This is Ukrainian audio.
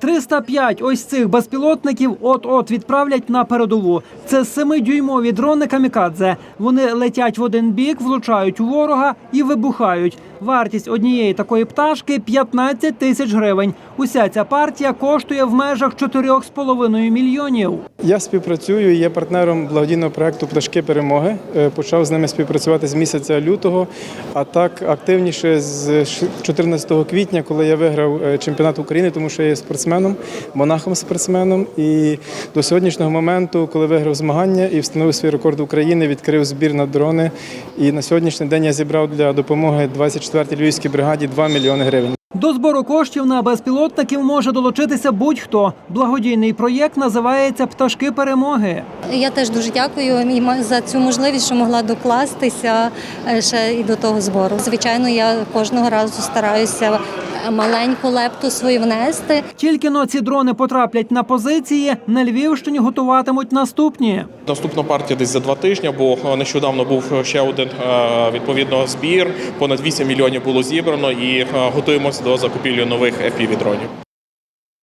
305 ось цих безпілотників от-от відправлять на передову. Це семидюймові дрони камікадзе. Вони летять в один бік, влучають у ворога і вибухають. Вартість однієї такої пташки 15 тисяч гривень. Уся ця партія коштує в межах 4,5 мільйонів. Я співпрацюю, є партнером благодійного проекту Пташки перемоги. Е, Почав з ними співпрацювати з місяця лютого, а так активніше з 14 квітня, коли я виграв е, чемпіонат України, тому що я є спортсменом, монахом спортсменом. І до сьогоднішнього моменту, коли виграв змагання і встановив свій рекорд України, відкрив збір на дрони. І на сьогоднішній день я зібрав для допомоги 24-й львівській бригаді 2 мільйони гривень. До збору коштів на безпілотників може долучитися будь-хто. Благодійний проєкт називається Пташки перемоги. Я теж дуже дякую за цю можливість, що могла докластися е, ще і до того збору. Звичайно, я кожного разу стараюся маленьку лепту свою внести. Тільки но ці дрони потраплять на позиції, на Львівщині готуватимуть наступні. Наступна партія десь за два тижні, бо е, нещодавно був ще один е, відповідно збір. Понад 8 мільйонів було зібрано і е, готуємося до закупівлі нових FPV-дронів.